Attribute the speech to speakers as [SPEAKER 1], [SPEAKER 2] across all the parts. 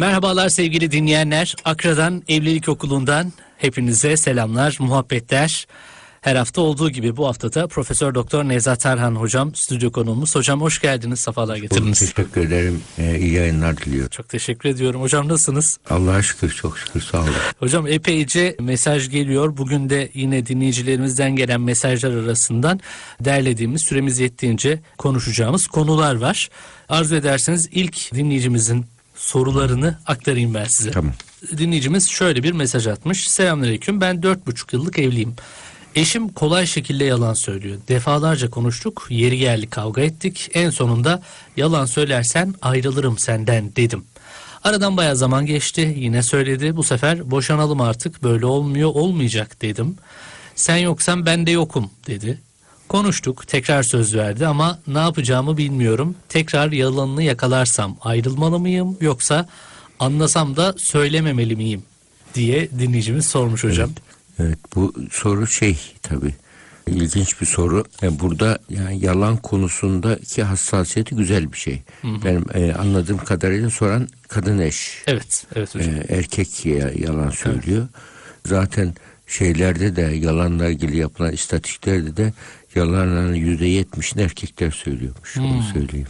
[SPEAKER 1] Merhabalar sevgili dinleyenler. Akra'dan Evlilik Okulu'ndan hepinize selamlar, muhabbetler. Her hafta olduğu gibi bu haftada Profesör Doktor Nevzat Tarhan hocam stüdyo konuğumuz. Hocam hoş geldiniz, sefalar getirdiniz.
[SPEAKER 2] Teşekkür ederim. Ee, iyi yayınlar diliyorum.
[SPEAKER 1] Çok teşekkür ediyorum. Hocam nasılsınız?
[SPEAKER 2] Allah'a şükür çok şükür sağ olun.
[SPEAKER 1] Hocam epeyce mesaj geliyor. Bugün de yine dinleyicilerimizden gelen mesajlar arasından derlediğimiz süremiz yettiğince konuşacağımız konular var. Arzu ederseniz ilk dinleyicimizin sorularını aktarayım ben size.
[SPEAKER 2] Tamam.
[SPEAKER 1] Dinleyicimiz şöyle bir mesaj atmış. Selamünaleyküm ben dört buçuk yıllık evliyim. Eşim kolay şekilde yalan söylüyor. Defalarca konuştuk, yeri geldi kavga ettik. En sonunda yalan söylersen ayrılırım senden dedim. Aradan baya zaman geçti. Yine söyledi. Bu sefer boşanalım artık böyle olmuyor olmayacak dedim. Sen yoksan ben de yokum dedi. Konuştuk, tekrar söz verdi ama ne yapacağımı bilmiyorum. Tekrar yalanını yakalarsam ayrılmalı mıyım yoksa anlasam da söylememeli miyim diye dinleyicimiz sormuş hocam.
[SPEAKER 2] Evet bu soru şey tabii ilginç bir soru. Yani burada yani yalan konusundaki hassasiyeti güzel bir şey. Benim e, anladığım kadarıyla soran kadın eş.
[SPEAKER 1] Evet, evet hocam.
[SPEAKER 2] E, erkek ya- yalan söylüyor. Zaten şeylerde de yalanla ilgili yapılan istatistiklerde de yalanların yüzde yetmişini erkekler söylüyormuş. Onu söyleyeyim.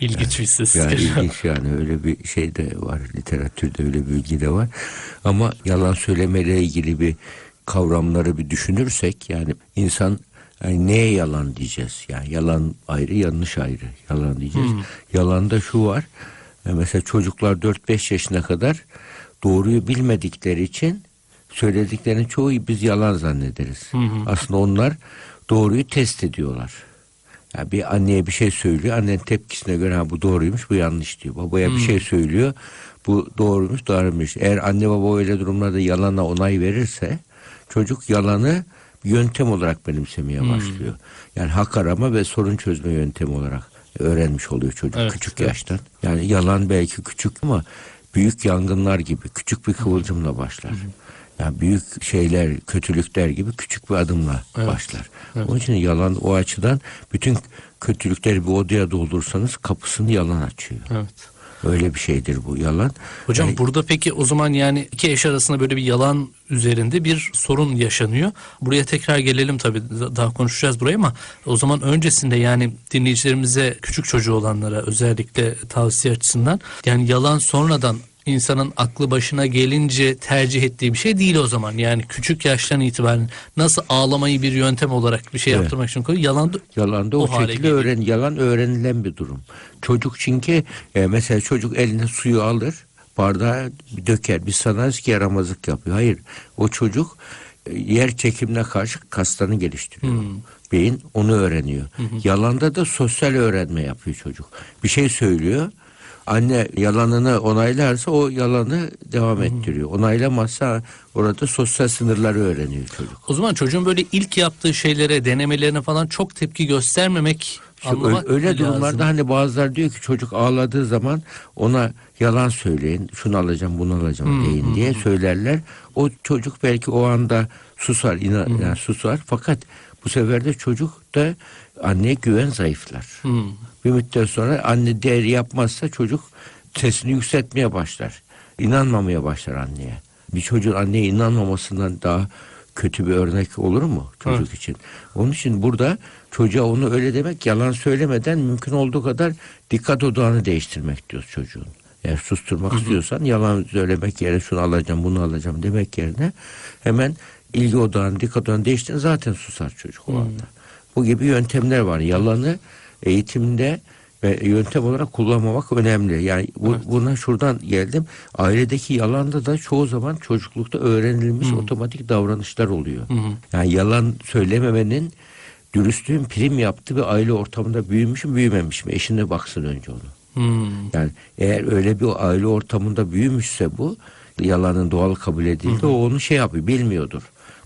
[SPEAKER 1] İlginç bir ses.
[SPEAKER 2] Yani ilginç yani öyle bir şey de var literatürde öyle bir bilgi de var. Ama yalan söylemeyle ilgili bir kavramları bir düşünürsek yani insan yani neye yalan diyeceğiz? Yani yalan ayrı yanlış ayrı yalan diyeceğiz. Yalanda şu var e, mesela çocuklar 4-5 yaşına kadar doğruyu bilmedikleri için söylediklerinin çoğu biz yalan zannederiz. Aslında onlar doğruyu test ediyorlar. Ya bir anneye bir şey söylüyor. Annen tepkisine göre ha bu doğruymuş bu yanlış diyor. Babaya bir şey söylüyor. Bu doğruymuş doğruymuş. Eğer anne baba öyle durumlarda yalana onay verirse çocuk yalanı yöntem olarak benimsemeye başlıyor. Yani hak arama ve sorun çözme yöntemi olarak öğrenmiş oluyor çocuk
[SPEAKER 1] Evet,
[SPEAKER 2] küçük
[SPEAKER 1] evet.
[SPEAKER 2] yaştan. Yani yalan belki küçük ama büyük yangınlar gibi küçük bir kıvılcımla başlar. Yani büyük şeyler, kötülükler gibi küçük bir adımla
[SPEAKER 1] Evet,
[SPEAKER 2] başlar. Onun için yalan o açıdan bütün kötülükleri bir odaya doldursanız kapısını yalan açıyor.
[SPEAKER 1] Evet.
[SPEAKER 2] Öyle bir şeydir bu yalan.
[SPEAKER 1] Hocam
[SPEAKER 2] Yani
[SPEAKER 1] burada peki o zaman yani iki eş arasında böyle bir yalan üzerinde bir sorun yaşanıyor. Buraya tekrar gelelim tabii daha konuşacağız burayı ama o zaman öncesinde yani dinleyicilerimize küçük çocuğu olanlara özellikle tavsiye açısından yani yalan sonradan insanın aklı başına gelince tercih ettiği bir şey değil o zaman. Yani küçük yaştan itibaren nasıl ağlamayı bir yöntem olarak bir şey
[SPEAKER 2] Evet.
[SPEAKER 1] yaptırmak için koyuyor. Yalan
[SPEAKER 2] Yalan da o,
[SPEAKER 1] O
[SPEAKER 2] şekilde öğren, yalan öğrenilen bir durum. Çocuk çünkü e, mesela çocuk eline suyu alır, bardağa döker. Biz sanarız ki yaramazlık yapıyor. Hayır, o çocuk e, yer çekimine karşı kaslarını geliştiriyor.
[SPEAKER 1] Hmm.
[SPEAKER 2] Beyin onu öğreniyor. Yalanda da sosyal öğrenme yapıyor çocuk. Bir şey söylüyor. Anne yalanını onaylarsa o yalanı devam ettiriyor. Onaylamazsa orada sosyal sınırları öğreniyor çocuk.
[SPEAKER 1] o zaman çocuğun böyle ilk yaptığı şeylere, denemelerine falan çok tepki göstermemek anlamak
[SPEAKER 2] öyle, öyle
[SPEAKER 1] lazım.
[SPEAKER 2] durumlarda hani bazılar diyor ki çocuk ağladığı zaman ona yalan söyleyin, şunu alacağım, bunu alacağım deyin diye söylerler. O çocuk belki o anda susar, inan, yani susar. Fakat bu sefer de çocuk da anneye güven zayıflar.
[SPEAKER 1] Hmm.
[SPEAKER 2] Bir müddet sonra anne değeri yapmazsa çocuk sesini yükseltmeye başlar. İnanmamaya başlar anneye. Bir çocuğun anneye inanmamasından daha kötü bir örnek olur mu çocuk
[SPEAKER 1] Evet.
[SPEAKER 2] için? Onun için burada çocuğa onu öyle demek yalan söylemeden mümkün olduğu kadar dikkat odağını değiştirmek diyoruz çocuğun. Eğer susturmak istiyorsan yalan söylemek yerine şunu alacağım bunu alacağım demek yerine hemen ilgi odağını dikkat odağını değiştirin zaten susar çocuk o anda. Bu gibi yöntemler var. Yalanı eğitimde ve yöntem olarak kullanmamak önemli. Yani bu, buna şuradan geldim. Ailedeki yalanda da çoğu zaman çocuklukta öğrenilmiş otomatik davranışlar oluyor. Yani yalan söylememenin dürüstlüğün prim yaptığı bir aile ortamında büyümüş mü büyümemiş mi? Eşine baksın önce onu.
[SPEAKER 1] Hmm.
[SPEAKER 2] Yani eğer öyle bir aile ortamında büyümüşse bu yalanın doğal kabul edildi. O onu şey yapıyor bilmiyordur.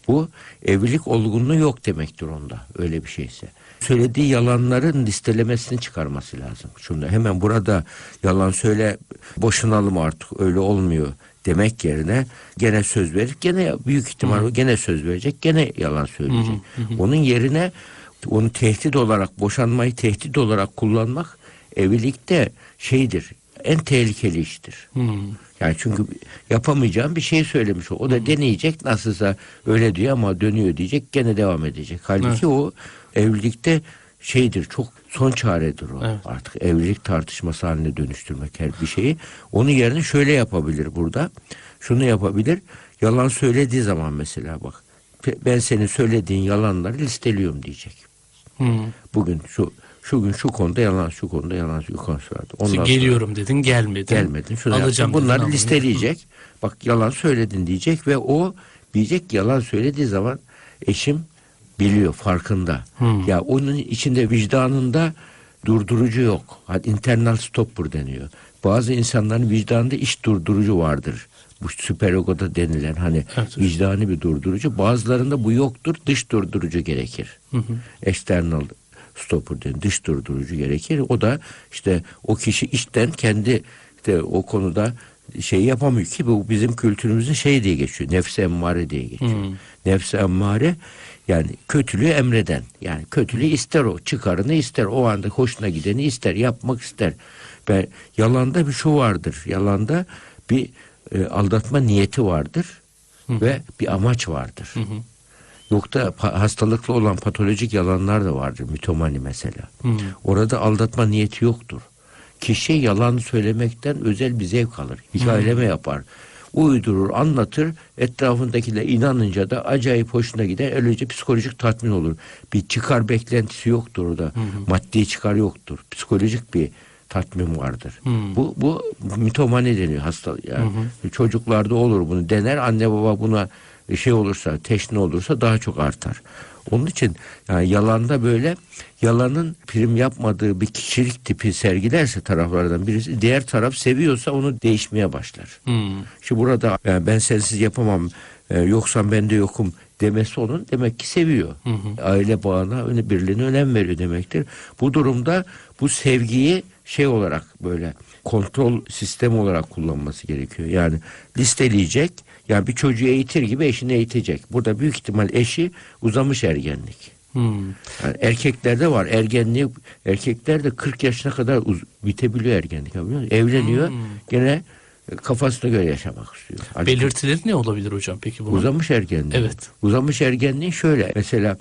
[SPEAKER 2] Bu evlilik olgunluğu yok demektir onda öyle bir şeyse. Söylediği yalanların listelemesini çıkarması lazım. Şunda hemen burada yalan söyle boşanalım artık öyle olmuyor demek yerine gene söz verip gene büyük ihtimal o gene söz verecek gene yalan söyleyecek. Onun yerine onu tehdit olarak boşanmayı tehdit olarak kullanmak evlilikte şeydir en tehlikeli iştir.
[SPEAKER 1] Hmm.
[SPEAKER 2] Yani çünkü yapamayacağım bir şey söylemiş o. O da deneyecek nasılsa öyle diyor ama dönüyor diyecek gene devam edecek. Halbuki
[SPEAKER 1] Evet.
[SPEAKER 2] o evlilikte şeydir çok son çaredir o.
[SPEAKER 1] Evet.
[SPEAKER 2] Artık evlilik tartışması haline dönüştürmek her bir şeyi. Onun yerine şöyle yapabilir burada. Şunu yapabilir. Yalan söylediği zaman mesela bak ben senin söylediğin yalanları listeliyorum diyecek.
[SPEAKER 1] Hmm.
[SPEAKER 2] Bugün şu şu gün şu konuda yalan, şu konuda yalan, şu.
[SPEAKER 1] İşte
[SPEAKER 2] Ondan sonra-
[SPEAKER 1] geliyorum dedin gelmedin.
[SPEAKER 2] gelmedin. Şunu
[SPEAKER 1] Alacağım dedin,
[SPEAKER 2] Bunları
[SPEAKER 1] almadın.
[SPEAKER 2] listeleyecek. Bak yalan söyledin diyecek ve o diyecek yalan söylediği zaman eşim biliyor farkında.
[SPEAKER 1] Hmm.
[SPEAKER 2] Ya onun içinde vicdanında durdurucu yok. Hadi internal stopper deniyor. Bazı insanların vicdanında iş durdurucu vardır. Bu süper egoda denilen hani
[SPEAKER 1] Evet
[SPEAKER 2] vicdani bir durdurucu. Bazılarında bu yoktur. Dış durdurucu gerekir.
[SPEAKER 1] Hı hı.
[SPEAKER 2] External stopper deniyor. Dış durdurucu gerekir. O da işte o kişi içten kendi işte o konuda şey yapamıyor ki bu bizim kültürümüzde şey diye geçiyor. Nefsi emmare diye geçiyor.
[SPEAKER 1] Hmm.
[SPEAKER 2] Nefsi emmare yani kötülüğü emreden. Yani kötülüğü ister o. Çıkarını ister. O anda hoşuna gideni ister. Yapmak ister. Ve yalanda bir şu vardır. Yalanda bir e, aldatma niyeti vardır. Ve bir amaç vardır.
[SPEAKER 1] Hı hı.
[SPEAKER 2] Pa- hastalıklı olan patolojik yalanlar da vardır. Mitomani mesela.
[SPEAKER 1] Hmm.
[SPEAKER 2] Orada aldatma niyeti yoktur. Kişi yalan söylemekten özel bir zevk alır. Hikayeleme yapar. Uydurur, anlatır. Etrafındakiler inanınca da acayip hoşuna gider. Öylece psikolojik tatmin olur. Bir çıkar beklentisi yoktur orada. Maddi çıkar yoktur. Psikolojik bir tatmin vardır.
[SPEAKER 1] Hmm.
[SPEAKER 2] Bu bu mitomani deniyor hasta yani. Çocuklarda olur bunu dener anne baba buna şey olursa teşne olursa daha çok artar. Onun için yani yalanda böyle yalanın prim yapmadığı bir kişilik tipi sergilerse taraflardan birisi diğer taraf seviyorsa onu değişmeye başlar.
[SPEAKER 1] Hmm.
[SPEAKER 2] Şimdi burada yani ben sensiz yapamam e, yoksa ben de yokum demesi onun demek ki seviyor. Aile bağına birliğine önem veriyor demektir. Bu durumda bu sevgiyi şey olarak böyle kontrol sistemi olarak kullanması gerekiyor. Yani listeleyecek yani bir çocuğu eğitir gibi eşini eğitecek. Burada büyük ihtimal eşi uzamış ergenlik.
[SPEAKER 1] Hmm.
[SPEAKER 2] Yani erkeklerde var ergenliği erkeklerde 40 yaşına kadar uz- bitebiliyor ergenlik? Evleniyor gene e, kafasına göre yaşamak istiyor. Hani
[SPEAKER 1] Belirtileri ne olabilir hocam peki bunun?
[SPEAKER 2] Uzamış ergenliği.
[SPEAKER 1] Evet.
[SPEAKER 2] Uzamış ergenliği şöyle mesela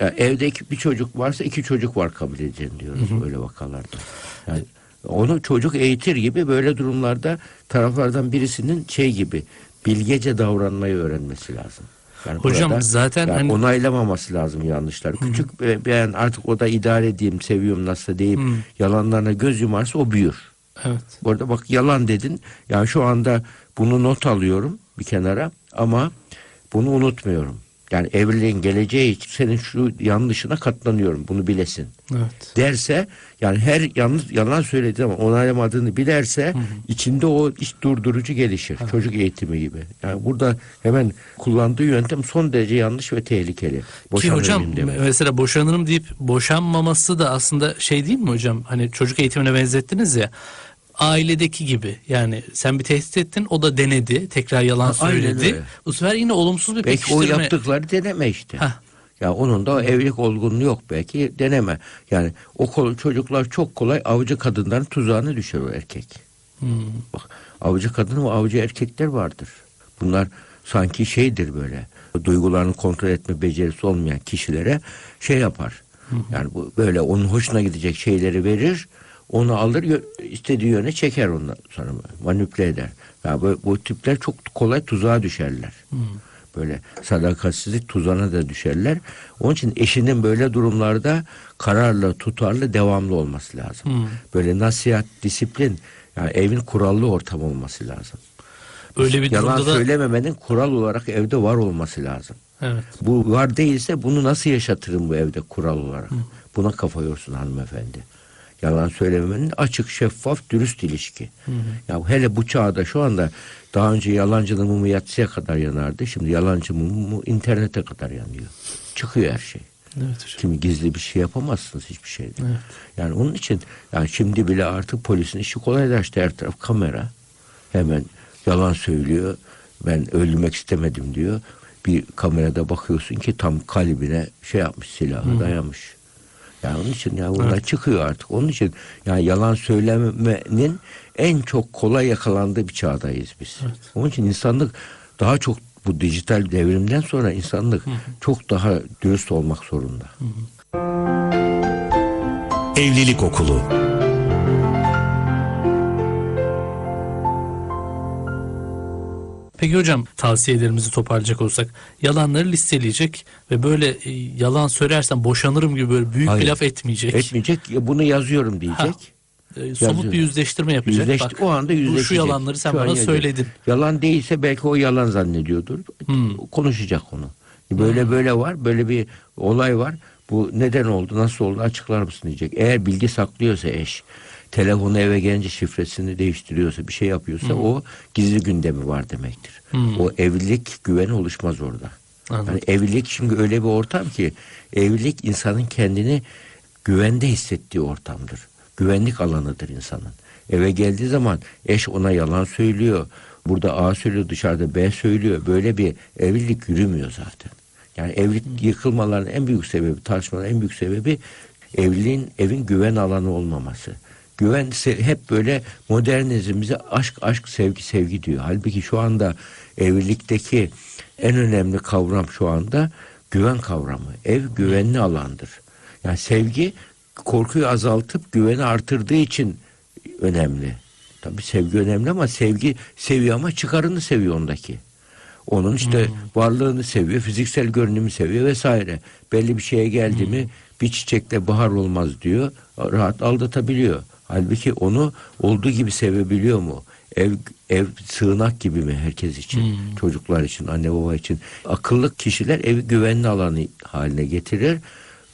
[SPEAKER 2] ya evde iki- bir çocuk varsa iki çocuk var kabul edeceğim diyoruz böyle vakalarda. Yani onu çocuk eğitir gibi böyle durumlarda taraflardan birisinin şey gibi bilgece davranmayı öğrenmesi lazım. Yani
[SPEAKER 1] Hocam
[SPEAKER 2] burada
[SPEAKER 1] zaten
[SPEAKER 2] yani
[SPEAKER 1] hani-
[SPEAKER 2] onaylamaması lazım yanlışlar. Küçük be- ben artık o da idare edeyim, seviyorum nasıl deyip yalanlarına göz yumarsa o büyür.
[SPEAKER 1] Evet.
[SPEAKER 2] Bu arada bak yalan dedin. Yani şu anda bunu not alıyorum bir kenara ama bunu unutmuyorum. Yani evliliğin geleceği için senin şu yanlışına katlanıyorum. Bunu bilesin.
[SPEAKER 1] Evet.
[SPEAKER 2] Derse yani her yanlış yalan söylediği ama onaylamadığını bilerse içinde o iş durdurucu gelişir. Çocuk eğitimi gibi. Yani burada hemen kullandığı yöntem son derece yanlış ve tehlikeli.
[SPEAKER 1] Ki
[SPEAKER 2] Boşanmayayım
[SPEAKER 1] hocam
[SPEAKER 2] demek.
[SPEAKER 1] mesela boşanırım deyip boşanmaması da aslında şey değil mi hocam? Hani çocuk eğitimine benzettiniz ya. Ailedeki gibi yani sen bir tehdit ettin o da denedi tekrar yalan
[SPEAKER 2] Ha,
[SPEAKER 1] söyledi.
[SPEAKER 2] öyle.
[SPEAKER 1] Bu sefer yine olumsuz bir
[SPEAKER 2] Belki o yaptıkları deneme işte.
[SPEAKER 1] Heh.
[SPEAKER 2] Ya onun da evlilik olgunluğu yok belki deneme. Yani o çocuklar çok kolay avcı kadınların tuzağına düşer o erkek.
[SPEAKER 1] Hmm.
[SPEAKER 2] Bak avcı kadın ve avcı erkekler vardır. Bunlar sanki şeydir böyle. Duygularını kontrol etme becerisi olmayan kişilere şey yapar. Yani bu böyle onun hoşuna gidecek şeyleri verir. Onu alır istediği yöne çeker ondan sonra manipüle eder. Yani bu, bu tipler çok kolay tuzağa düşerler. Böyle sadakatsizlik tuzağına da düşerler. Onun için eşinin böyle durumlarda kararlı, tutarlı, devamlı olması lazım. Böyle nasihat, disiplin, yani evin kurallı ortam olması lazım.
[SPEAKER 1] Öyle bir
[SPEAKER 2] Yalan
[SPEAKER 1] durumda da
[SPEAKER 2] söylememenin kural olarak evde var olması lazım.
[SPEAKER 1] evet.
[SPEAKER 2] Bu var değilse bunu nasıl yaşatırım bu evde kural olarak? Buna kafa yorsun hanımefendi. Yalan söylememenin açık, şeffaf, dürüst ilişki. Ya hele bu çağda şu anda daha önce yalancının mumu yatsıya kadar yanardı. Şimdi yalancı mumu internete kadar yanıyor. Çıkıyor her şey.
[SPEAKER 1] Evet hocam.
[SPEAKER 2] Şimdi gizli bir şey yapamazsınız hiçbir şeyde.
[SPEAKER 1] Evet.
[SPEAKER 2] Yani onun için yani şimdi bile artık polisin işi kolaylaştı. Her taraf kamera. Hemen yalan söylüyor. Ben öldürmek istemedim diyor. Bir kamerada bakıyorsun ki tam kalbine şey yapmış silahı dayamış. Yani onun için yani bunlar çıkıyor artık. Onun için yani yalan söylemenin en çok kolay yakalandığı bir çağdayız biz. Onun için insanlık daha çok bu dijital devrimden sonra insanlık çok daha dürüst olmak zorunda.
[SPEAKER 3] Evlilik Okulu
[SPEAKER 1] Peki hocam tavsiyelerimizi toparlayacak olursak yalanları listeleyecek ve böyle e, yalan söylersem boşanırım gibi böyle büyük
[SPEAKER 2] Hayır.
[SPEAKER 1] bir laf etmeyecek.
[SPEAKER 2] Etmeyecek, bunu yazıyorum diyecek.
[SPEAKER 1] Ha, E, somut
[SPEAKER 2] Yazıyorum.
[SPEAKER 1] bir yüzleştirme yapacak.
[SPEAKER 2] Yüzleşti,
[SPEAKER 1] Bak,
[SPEAKER 2] o anda yüzleşecek.
[SPEAKER 1] Şu yalanları sen
[SPEAKER 2] Şu an
[SPEAKER 1] bana söyledin.
[SPEAKER 2] Yalan değilse belki o yalan zannediyordur.
[SPEAKER 1] Hmm.
[SPEAKER 2] Konuşacak onu. Böyle böyle var, böyle bir olay var. Bu neden oldu, nasıl oldu açıklar mısın diyecek. Eğer bilgi saklıyorsa eş, telefonu eve gelince şifresini değiştiriyorsa, bir şey yapıyorsa o gizli gündemi var demektir.
[SPEAKER 1] Hmm.
[SPEAKER 2] O evlilik güveni oluşmaz orada.
[SPEAKER 1] Anladım.
[SPEAKER 2] Yani evlilik şimdi öyle bir ortam ki evlilik insanın kendini güvende hissettiği ortamdır. Güvenlik alanıdır insanın. Eve geldiği zaman eş ona yalan söylüyor. Burada A söylüyor dışarıda B söylüyor. Böyle bir evlilik yürümüyor zaten. Yani evlilik yıkılmaların en büyük sebebi, tartışmaların en büyük sebebi evliliğin, evin güven alanı olmaması. Güven hep böyle modernizm bize aşk aşk sevgi sevgi diyor. Halbuki şu anda evlilikteki en önemli kavram şu anda güven kavramı. Ev güvenli alandır. Yani sevgi korkuyu azaltıp güveni artırdığı için önemli. Tabii sevgi önemli ama sevgi seviyor ama çıkarını seviyor ondaki. Onun işte varlığını seviyor, fiziksel görünümü seviyor vesaire. Belli bir şeye geldi mi bir çiçekle bahar olmaz diyor. Rahat aldatabiliyor. Halbuki onu olduğu gibi sevebiliyor mu? Ev ev sığınak gibi mi herkes için? Çocuklar için, anne baba için. Akıllı kişiler evi güvenli alanı haline getirir.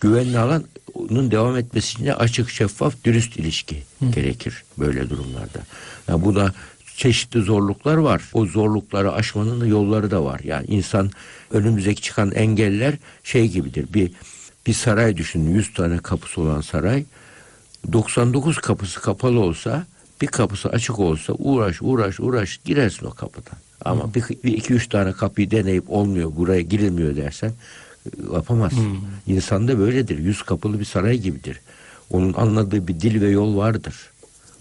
[SPEAKER 2] Güvenli alanın devam etmesi için de açık, şeffaf, dürüst ilişki gerekir böyle durumlarda. Yani bu da çeşitli zorluklar var. O zorlukları aşmanın da yolları da var. Yani insan önümüzdeki çıkan engeller şey gibidir. Bir bir saray düşünün. 100 tane kapısı olan saray. 99 kapısı kapalı olsa bir kapısı açık olsa uğraş uğraş uğraş girersin o kapıdan. Ama bir, bir iki üç tane kapıyı deneyip olmuyor buraya girilmiyor dersen e, yapamazsın. İnsan da böyledir. Yüz kapılı bir saray gibidir. Onun anladığı bir dil ve yol vardır.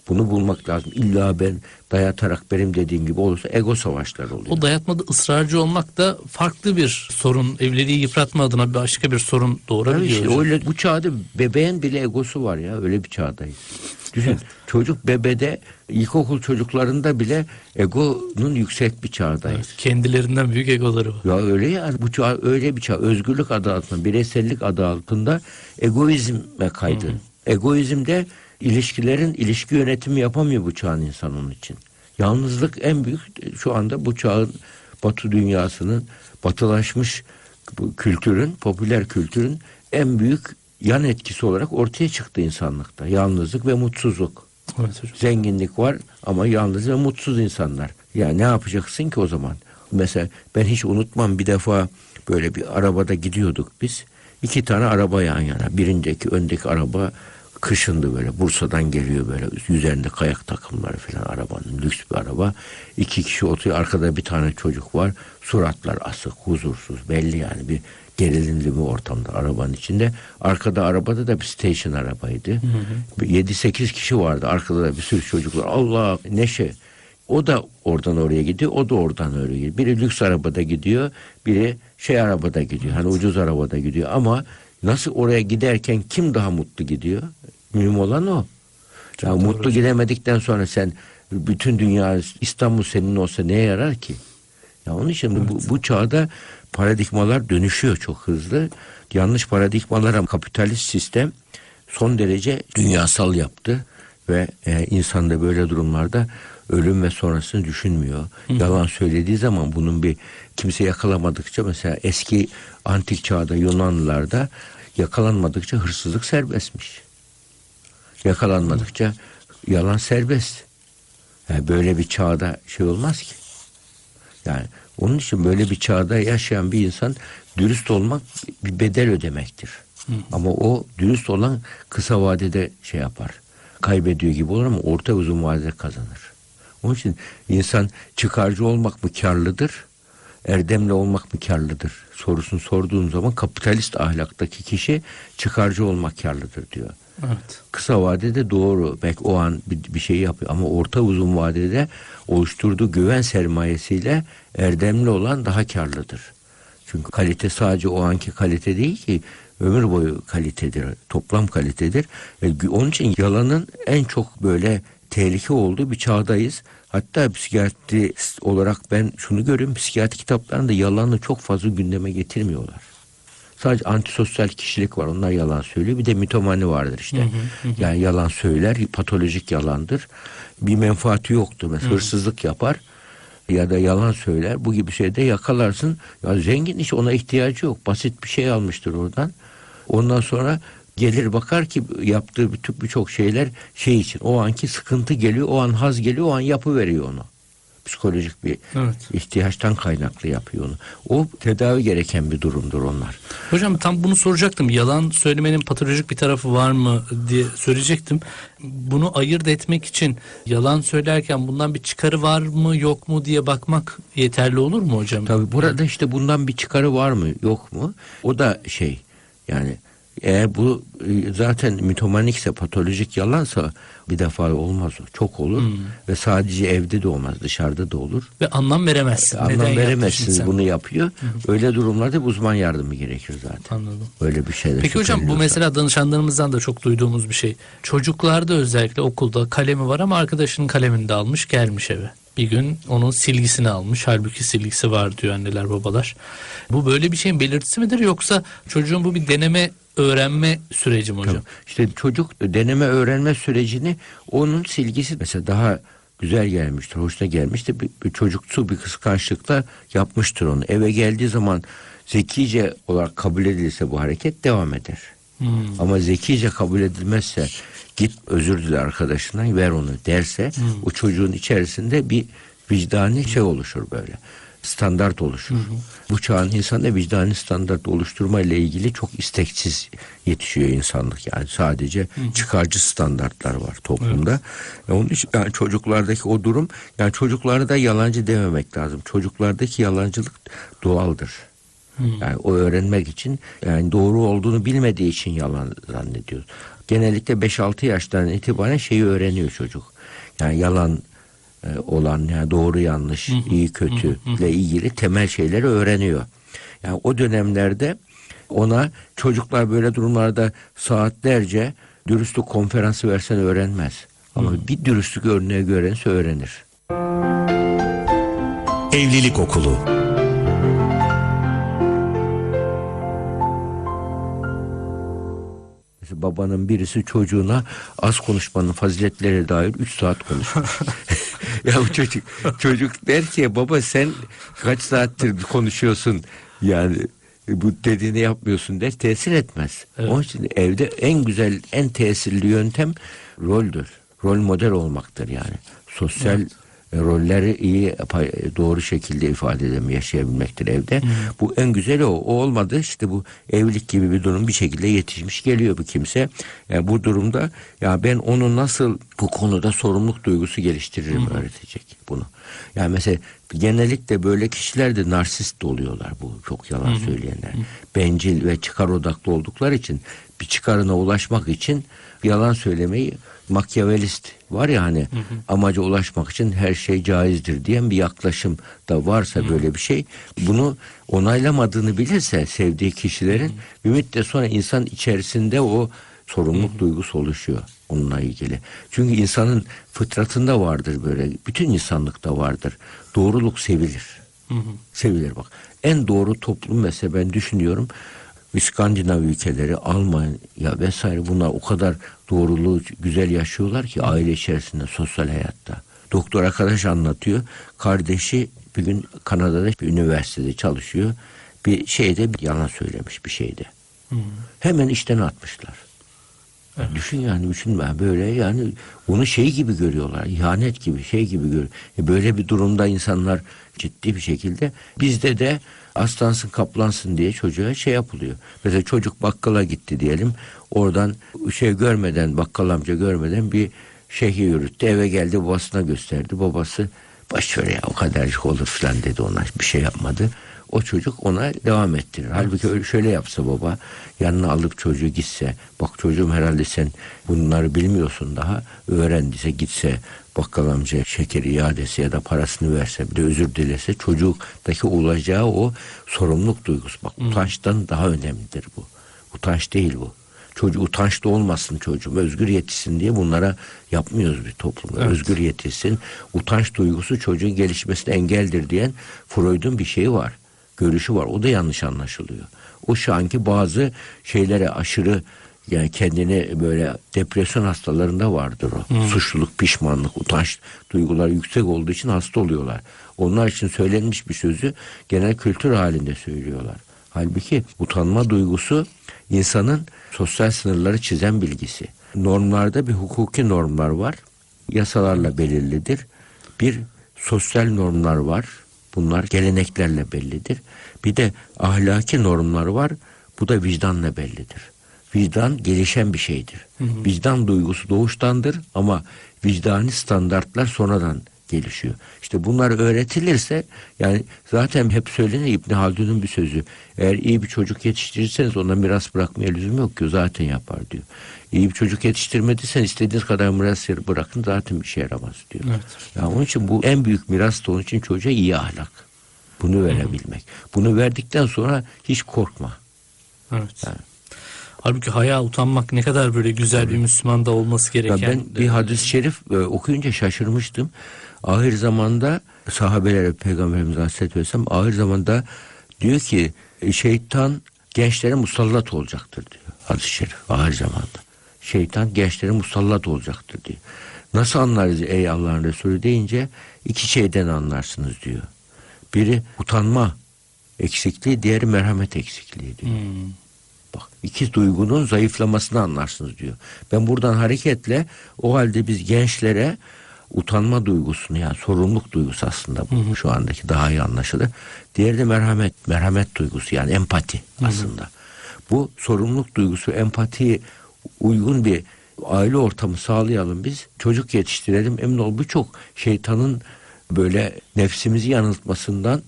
[SPEAKER 2] Bunu bulmak lazım. İlla ben dayatarak benim dediğim gibi olursa ego savaşları oluyor.
[SPEAKER 1] O dayatmada ısrarcı olmak da farklı bir sorun. Evliliği yıpratma adına başka bir sorun
[SPEAKER 2] Tabii
[SPEAKER 1] doğurabiliyor.
[SPEAKER 2] işte
[SPEAKER 1] hocam.
[SPEAKER 2] öyle, bu çağda bebeğin bile egosu var ya öyle bir çağdayız. Düşün çocuk bebede ilkokul çocuklarında bile egonun yüksek bir çağdayız.
[SPEAKER 1] Evet, kendilerinden büyük egoları var.
[SPEAKER 2] Ya öyle yani bu çağ öyle bir çağ özgürlük adı altında bireysellik adı altında egoizme kaydı. Egoizmde ilişkilerin ilişki yönetimi yapamıyor bu çağın insan onun için. Yalnızlık en büyük şu anda bu çağın batı dünyasının batılaşmış bu kültürün popüler kültürün en büyük yan etkisi olarak ortaya çıktı insanlıkta. Yalnızlık ve mutsuzluk.
[SPEAKER 1] Evet hocam.
[SPEAKER 2] Zenginlik var ama yalnız ve mutsuz insanlar. Ya ne yapacaksın ki o zaman? Mesela ben hiç unutmam bir defa böyle bir arabada gidiyorduk biz. İki tane araba yan yana. Birindeki öndeki araba kışındı böyle. Bursa'dan geliyor böyle. Üzerinde kayak takımları falan arabanın. Lüks bir araba. İki kişi oturuyor. Arkada bir tane çocuk var. Suratlar asık, huzursuz. Belli yani bir gerilimli bir ortamda arabanın içinde. Arkada arabada da bir station arabaydı. 7-8 kişi vardı. Arkada da bir sürü çocuklar. Allah neşe. O da oradan oraya gidiyor. O da oradan oraya gidiyor. Biri lüks arabada gidiyor. Biri şey arabada gidiyor. Hani ucuz arabada gidiyor. Ama nasıl oraya giderken kim daha mutlu gidiyor? Mühim olan o. Ya
[SPEAKER 1] doğru
[SPEAKER 2] mutlu
[SPEAKER 1] hocam.
[SPEAKER 2] gidemedikten sonra sen bütün dünya İstanbul senin olsa neye yarar ki? Ya onun için bu, bu çağda paradigmalar dönüşüyor çok hızlı. Yanlış paradigmalara kapitalist sistem son derece dünyasal yaptı ve e, insan da böyle durumlarda ölüm ve sonrasını düşünmüyor. Yalan söylediği zaman bunun bir kimse yakalamadıkça mesela eski antik çağda Yunanlılarda yakalanmadıkça hırsızlık serbestmiş. Yakalanmadıkça yalan serbest. Yani böyle bir çağda şey olmaz ki. Yani onun için böyle bir çağda yaşayan bir insan dürüst olmak bir bedel ödemektir. Ama o dürüst olan kısa vadede şey yapar. Kaybediyor gibi olur ama orta uzun vadede kazanır. Onun için insan çıkarcı olmak mı karlıdır? Erdemli olmak mı karlıdır? Sorusunu sorduğun zaman kapitalist ahlaktaki kişi çıkarcı olmak karlıdır diyor.
[SPEAKER 1] Evet.
[SPEAKER 2] Kısa vadede doğru. Belki o an bir, bir şey yapıyor ama orta uzun vadede oluşturduğu güven sermayesiyle erdemli olan daha karlıdır. Çünkü kalite sadece o anki kalite değil ki ömür boyu kalitedir, toplam kalitedir. E, onun için yalanın en çok böyle tehlike olduğu bir çağdayız. Hatta psikiyatrist olarak ben şunu görüyorum, psikiyatri kitaplarında yalanı çok fazla gündeme getirmiyorlar. Sadece antisosyal kişilik var. Onlar yalan söylüyor. Bir de mitomani vardır işte. Yani yalan söyler. Patolojik yalandır. Bir menfaati yoktur. Mesela hırsızlık yapar ya da yalan söyler. Bu gibi şeyde yakalarsın. Ya zengin hiç ona ihtiyacı yok. Basit bir şey almıştır oradan. Ondan sonra gelir bakar ki yaptığı bütün birçok şeyler şey için. O anki sıkıntı geliyor. O an haz geliyor. O an yapı veriyor onu. Psikolojik bir
[SPEAKER 1] Evet.
[SPEAKER 2] ihtiyaçtan kaynaklı yapıyor onu. O tedavi gereken bir durumdur onlar.
[SPEAKER 1] Hocam tam bunu soracaktım. Yalan söylemenin patolojik bir tarafı var mı diye söyleyecektim. Bunu ayırt etmek için yalan söylerken bundan bir çıkarı var mı yok mu diye bakmak yeterli olur mu hocam?
[SPEAKER 2] Tabii burada işte bundan bir çıkarı var mı yok mu? O da şey yani eğer bu e, zaten mitomanikse patolojik yalansa bir defa olmaz o. Çok olur ve sadece evde de olmaz dışarıda da olur.
[SPEAKER 1] Ve anlam veremezsin. Neden
[SPEAKER 2] Anlam
[SPEAKER 1] yaptın
[SPEAKER 2] veremezsiniz
[SPEAKER 1] sen?
[SPEAKER 2] bunu yapıyor. Öyle durumlarda uzman yardımı gerekir zaten.
[SPEAKER 1] Anladım.
[SPEAKER 2] Böyle bir şeyde.
[SPEAKER 1] Peki hocam bu mesela danışanlarımızdan da çok duyduğumuz bir şey. Çocuklarda özellikle okulda kalemi var ama arkadaşının kalemini de almış gelmiş eve. Bir gün onun silgisini almış. Halbuki silgisi var diyor anneler babalar. Bu böyle bir şeyin belirtisi midir yoksa çocuğun bu bir deneme öğrenme süreci mi hocam?
[SPEAKER 2] Tamam. İşte çocuk deneme öğrenme sürecini onun silgisi mesela daha güzel gelmiştir, hoşuna gelmiştir. Bir, bir çocuksu bir kıskançlıkla yapmıştır onu. Eve geldiği zaman zekice olarak kabul edilirse bu hareket devam eder.
[SPEAKER 1] Hmm.
[SPEAKER 2] Ama zekice kabul edilmezse git özür dile arkadaşından ver onu derse o çocuğun içerisinde bir vicdani şey oluşur böyle. Standart oluşur. Bu çağın insanı vicdani standart oluşturma ile ilgili çok isteksiz yetişiyor insanlık. Yani sadece çıkarcı standartlar var toplumda. Ve onun için yani çocuklardaki o durum yani çocuklarda yalancı dememek lazım. Çocuklardaki yalancılık doğaldır. Yani o öğrenmek için yani doğru olduğunu bilmediği için yalan zannediyor. Genellikle 5-6 yaştan itibaren şeyi öğreniyor çocuk. Yani yalan e, olan yani doğru yanlış, iyi kötü ile ilgili temel şeyleri öğreniyor. Yani o dönemlerde ona çocuklar böyle durumlarda saatlerce dürüstlük konferansı versen öğrenmez. Ama bir dürüstlük örneği görense öğrenir.
[SPEAKER 3] Evlilik Okulu
[SPEAKER 2] Mesela babanın birisi çocuğuna az konuşmanın faziletleri dair 3 saat konuşmuş. ya bu çocuk çocuk der ki baba sen kaç saattir konuşuyorsun yani bu dediğini yapmıyorsun der tesir etmez.
[SPEAKER 1] Evet.
[SPEAKER 2] Onun için evde en güzel en tesirli yöntem roldür. Rol model olmaktır yani. Sosyal e, rolleri iyi doğru şekilde ifade edem yaşayabilmektir evde. Bu en güzeli o. O olmadı işte bu evlilik gibi bir durum bir şekilde yetişmiş geliyor bu kimse. Yani bu durumda ya ben onu nasıl bu konuda sorumluluk duygusu geliştiririm öğretecek bunu. Yani mesela genellikle böyle kişiler de narsist oluyorlar bu çok yalan söyleyenler. Bencil ve çıkar odaklı oldukları için bir çıkarına ulaşmak için yalan söylemeyi makyavelist var ya hani amaca ulaşmak için her şey caizdir diyen bir yaklaşım da varsa böyle bir şey bunu onaylamadığını bilirse sevdiği kişilerin bir müddet sonra insan içerisinde o sorumluluk duygusu oluşuyor onunla ilgili. Çünkü insanın fıtratında vardır böyle bütün insanlıkta vardır. Doğruluk sevilir. Sevilir bak. En doğru toplum mesela ben düşünüyorum İskandinav ülkeleri, Almanya vesaire bunlar o kadar doğruluğu güzel yaşıyorlar ki aile içerisinde, sosyal hayatta. Doktor arkadaş anlatıyor. Kardeşi bir gün Kanada'da bir üniversitede çalışıyor. Bir şeyde bir yalan söylemiş bir şeyde. Hemen işten atmışlar. Düşün yani düşün böyle yani onu şey gibi görüyorlar. ihanet gibi şey gibi görüyor. E böyle bir durumda insanlar ciddi bir şekilde bizde de aslansın kaplansın diye çocuğa şey yapılıyor. Mesela çocuk bakkala gitti diyelim. Oradan şey görmeden bakkal amca görmeden bir şeyi yürüttü. Eve geldi babasına gösterdi. Babası baş ya o kadarcık olur falan dedi ona bir şey yapmadı. O çocuk ona devam ettirir. Halbuki öyle şöyle yapsa baba yanına alıp çocuğu gitse bak çocuğum herhalde sen bunları bilmiyorsun daha öğrendiyse gitse bakkal amca şeker iadesi ya da parasını verse bir de özür dilese çocuktaki olacağı o sorumluluk duygusu. Bak utançtan daha önemlidir bu. Utanç değil bu. Çocuğu utançlı olmasın çocuğum özgür yetişsin diye bunlara yapmıyoruz bir toplumda.
[SPEAKER 1] Evet.
[SPEAKER 2] Özgür yetişsin. Utanç duygusu çocuğun gelişmesine engeldir diyen Freud'un bir şeyi var. Görüşü var. O da yanlış anlaşılıyor. O şu anki bazı şeylere aşırı yani kendini böyle depresyon hastalarında vardır o. Suçluluk, pişmanlık, utanç duyguları yüksek olduğu için hasta oluyorlar. Onlar için söylenmiş bir sözü genel kültür halinde söylüyorlar. Halbuki utanma duygusu insanın sosyal sınırları çizen bilgisi. Normlarda bir hukuki normlar var. Yasalarla belirlidir. Bir sosyal normlar var. Bunlar geleneklerle bellidir. Bir de ahlaki normlar var. Bu da vicdanla bellidir. Vicdan gelişen bir şeydir. Vicdan duygusu doğuştandır ama vicdani standartlar sonradan gelişiyor. İşte bunlar öğretilirse yani zaten hep söylenir İbn Haldun'un bir sözü. Eğer iyi bir çocuk yetiştirirseniz ona miras bırakmaya lüzum yok ki o zaten yapar diyor. İyi bir çocuk yetiştirmediysen istediğiniz kadar miras bırakın zaten bir şey yaramaz diyor.
[SPEAKER 1] Evet.
[SPEAKER 2] Ya onun için bu en büyük miras da onun için çocuğa iyi ahlak. Bunu verebilmek. Bunu verdikten sonra hiç korkma.
[SPEAKER 1] Evet. Halbuki haya utanmak ne kadar böyle güzel bir Müslümanda olması
[SPEAKER 2] Ya
[SPEAKER 1] gereken.
[SPEAKER 2] ben bir hadis-i şerif e, okuyunca şaşırmıştım. Ahir zamanda sahabelere Peygamberimiz Aleyhisselatü Vesselam ahir zamanda diyor ki şeytan gençlere musallat olacaktır diyor hadis-i şerif ahir zamanda. Şeytan gençlere musallat olacaktır diyor. Nasıl anlarız ey Allah'ın Resulü deyince iki şeyden anlarsınız diyor. Biri utanma eksikliği, diğeri merhamet eksikliği diyor.
[SPEAKER 1] Hmm.
[SPEAKER 2] Bak iki duygunun zayıflamasını anlarsınız diyor. Ben buradan hareketle o halde biz gençlere utanma duygusunu yani sorumluluk duygusu aslında bu şu andaki daha iyi anlaşılır. Diğeri de merhamet, merhamet duygusu yani empati aslında. Bu sorumluluk duygusu, empatiyi uygun bir aile ortamı sağlayalım biz. Çocuk yetiştirelim. Emin ol birçok şeytanın böyle nefsimizi yanıltmasından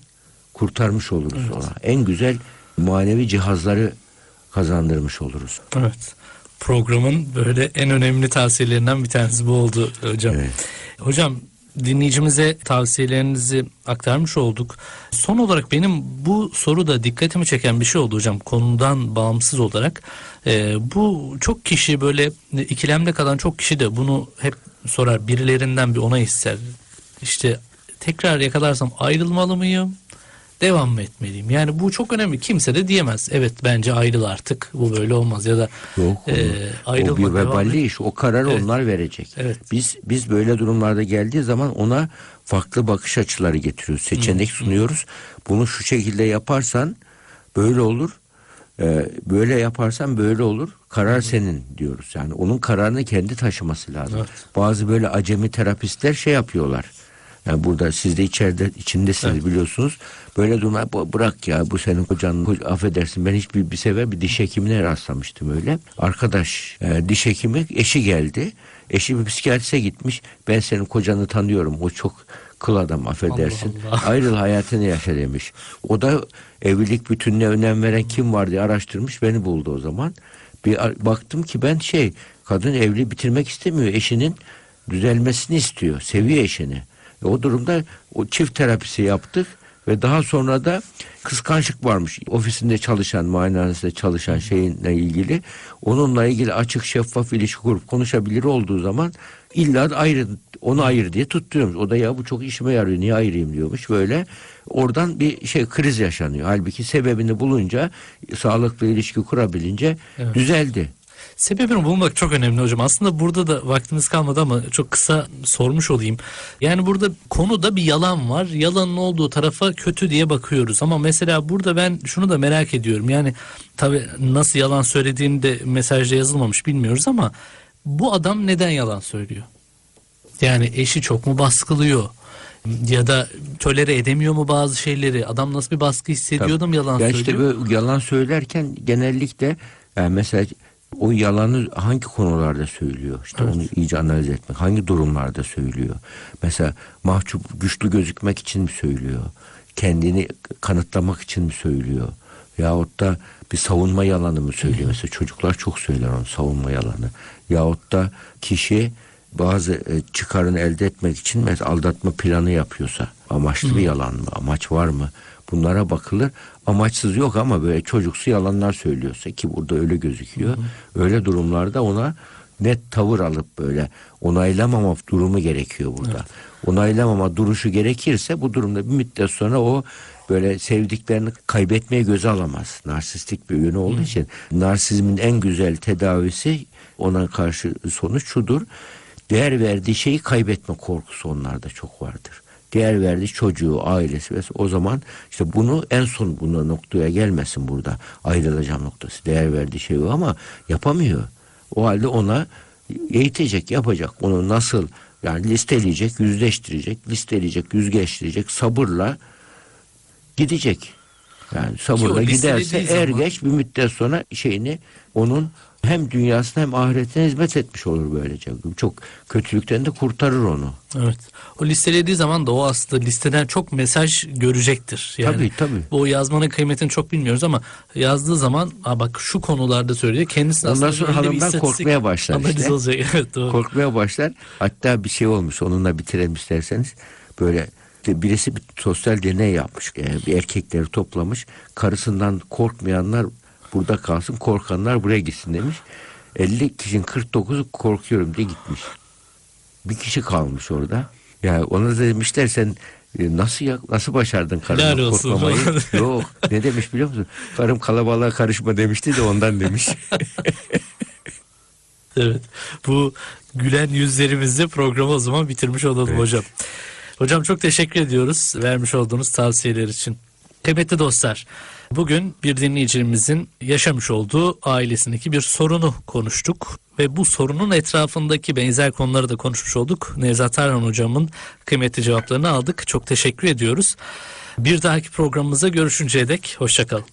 [SPEAKER 2] kurtarmış oluruz ona. En güzel manevi cihazları kazandırmış oluruz.
[SPEAKER 1] Evet. Programın böyle en önemli tavsiyelerinden bir tanesi bu oldu hocam.
[SPEAKER 2] Evet.
[SPEAKER 1] Hocam dinleyicimize tavsiyelerinizi aktarmış olduk. Son olarak benim bu soruda dikkatimi çeken bir şey oldu hocam konudan bağımsız olarak. Ee, bu çok kişi böyle ikilemde kalan çok kişi de bunu hep sorar birilerinden bir onay ister. İşte tekrar yakalarsam ayrılmalı mıyım? Devam mı etmeliyim? Yani bu çok önemli. Kimse de diyemez. Evet bence ayrıl artık. Bu böyle olmaz ya da
[SPEAKER 2] Yok.
[SPEAKER 1] e,
[SPEAKER 2] o
[SPEAKER 1] ayrılma
[SPEAKER 2] bir
[SPEAKER 1] devam et.
[SPEAKER 2] veballi iş. O kararı
[SPEAKER 1] Evet.
[SPEAKER 2] onlar verecek.
[SPEAKER 1] Evet.
[SPEAKER 2] Biz biz böyle durumlarda geldiği zaman ona farklı bakış açıları getiriyoruz. Seçenek sunuyoruz. Bunu şu şekilde yaparsan böyle olur. Ee, böyle yaparsan böyle olur. Karar senin diyoruz. Yani onun kararını kendi taşıması lazım.
[SPEAKER 1] Evet.
[SPEAKER 2] Bazı böyle acemi terapistler şey yapıyorlar. Yani burada siz de içeride içindesiniz biliyorsunuz. Böyle durumlar "Bu- bırak ya bu senin kocan ko- affedersin ben hiçbir bir sefer bir diş hekimine rastlamıştım öyle. Arkadaş e, diş hekimi eşi geldi. Eşi bir psikiyatriste gitmiş. Ben senin kocanı tanıyorum. O çok kıl adam affedersin.
[SPEAKER 1] Allah Allah.
[SPEAKER 2] Ayrıl hayatını yaşa demiş. O da evlilik bütününe önem veren kim var diye araştırmış. Beni buldu o zaman. Bir baktım ki ben şey kadın evli bitirmek istemiyor. Eşinin düzelmesini istiyor. Seviyor eşini. E, o durumda o çift terapisi yaptık ve daha sonra da kıskançlık varmış. Ofisinde çalışan, muayenehanesinde çalışan şeyinle ilgili. Onunla ilgili açık şeffaf ilişki kurup konuşabilir olduğu zaman illa ayrı, onu ayır diye tutturuyormuş. O da ya bu çok işime yarıyor niye ayırayım diyormuş. Böyle oradan bir şey kriz yaşanıyor. Halbuki sebebini bulunca sağlıklı ilişki kurabilince
[SPEAKER 1] Evet.
[SPEAKER 2] düzeldi.
[SPEAKER 1] Sebebini bulmak çok önemli hocam. Aslında burada da vaktimiz kalmadı ama çok kısa sormuş olayım. Yani burada konuda bir yalan var. Yalanın olduğu tarafa kötü diye bakıyoruz. Ama mesela burada ben şunu da merak ediyorum. Yani tabii nasıl yalan söylediğini de mesajda yazılmamış bilmiyoruz ama bu adam neden yalan söylüyor? Yani eşi çok mu baskılıyor? Ya da tolere edemiyor mu bazı şeyleri? Adam nasıl bir baskı hissediyor da mı yalan
[SPEAKER 2] ya
[SPEAKER 1] söylüyor?
[SPEAKER 2] işte böyle yalan söylerken genellikle yani mesela o yalanı hangi konularda söylüyor? İşte
[SPEAKER 1] Evet.
[SPEAKER 2] onu iyice analiz etmek. Hangi durumlarda söylüyor? Mesela mahcup, güçlü gözükmek için mi söylüyor? kendini kanıtlamak için mi söylüyor? Yahut da bir savunma yalanı mı söylüyor? Mesela çocuklar çok söyler onu savunma yalanı. Yahut da kişi bazı e, çıkarını elde etmek için mesela aldatma planı yapıyorsa amaçlı bir yalan mı? Amaç var mı? Bunlara bakılır. Amaçsız yok ama böyle çocuksu yalanlar söylüyorsa ki burada öyle gözüküyor. Öyle durumlarda ona net tavır alıp böyle onaylamama durumu gerekiyor burada. Onaylamama duruşu gerekirse bu durumda bir müddet sonra o böyle sevdiklerini kaybetmeye göze alamaz. Narsistik bir yönü olduğu için narsizmin en güzel tedavisi ona karşı sonuç şudur. Değer verdiği şeyi kaybetme korkusu onlarda çok vardır. Değer verdiği çocuğu, ailesi ve o zaman işte bunu en son buna noktaya gelmesin burada. Ayrılacağım noktası. Değer verdiği şey o ama yapamıyor. O halde ona eğitecek, yapacak. Onu nasıl yani listeleyecek, yüzleştirecek, listeleyecek, yüzleştirecek sabırla gidecek. Yani sabırla giderse er geç bir müddet sonra şeyini onun hem dünyasına hem ahiretine hizmet etmiş olur böylece. Çok kötülükten de kurtarır onu.
[SPEAKER 1] Evet. O listelediği zaman da o aslında listeden çok mesaj görecektir. Yani
[SPEAKER 2] Tabii, tabii.
[SPEAKER 1] Bu yazmanın kıymetini çok bilmiyoruz ama yazdığı zaman ha bak şu konularda söylüyor. Kendisi
[SPEAKER 2] Ondan
[SPEAKER 1] aslında
[SPEAKER 2] sonra hanımdan korkmaya başlar işte.
[SPEAKER 1] olacak. Evet doğru.
[SPEAKER 2] Korkmaya başlar. Hatta bir şey olmuş onunla bitirelim isterseniz. Böyle işte birisi bir sosyal deney yapmış. Yani bir erkekleri toplamış. Karısından korkmayanlar burada kalsın, korkanlar buraya gitsin demiş. 50 kişinin 49'u korkuyorum diye gitmiş. Bir kişi kalmış orada. Yani ona demişler sen e, nasıl ya, nasıl başardın
[SPEAKER 1] olsun.
[SPEAKER 2] korkmamayı? Yok. Ne demiş biliyor musun? Karım kalabalığa karışma demişti de ondan demiş.
[SPEAKER 1] Evet. Bu gülen yüzlerimizle programı o zaman bitirmiş olalım
[SPEAKER 2] Evet.
[SPEAKER 1] hocam. Hocam çok teşekkür ediyoruz vermiş olduğunuz tavsiyeler için. Kıymetli dostlar, bugün bir dinleyicimizin yaşamış olduğu ailesindeki bir sorunu konuştuk ve bu sorunun etrafındaki benzer konuları da konuşmuş olduk. Nevzat Arhan hocamın kıymetli cevaplarını aldık. Çok teşekkür ediyoruz. Bir dahaki programımıza görüşünceye dek hoşçakalın.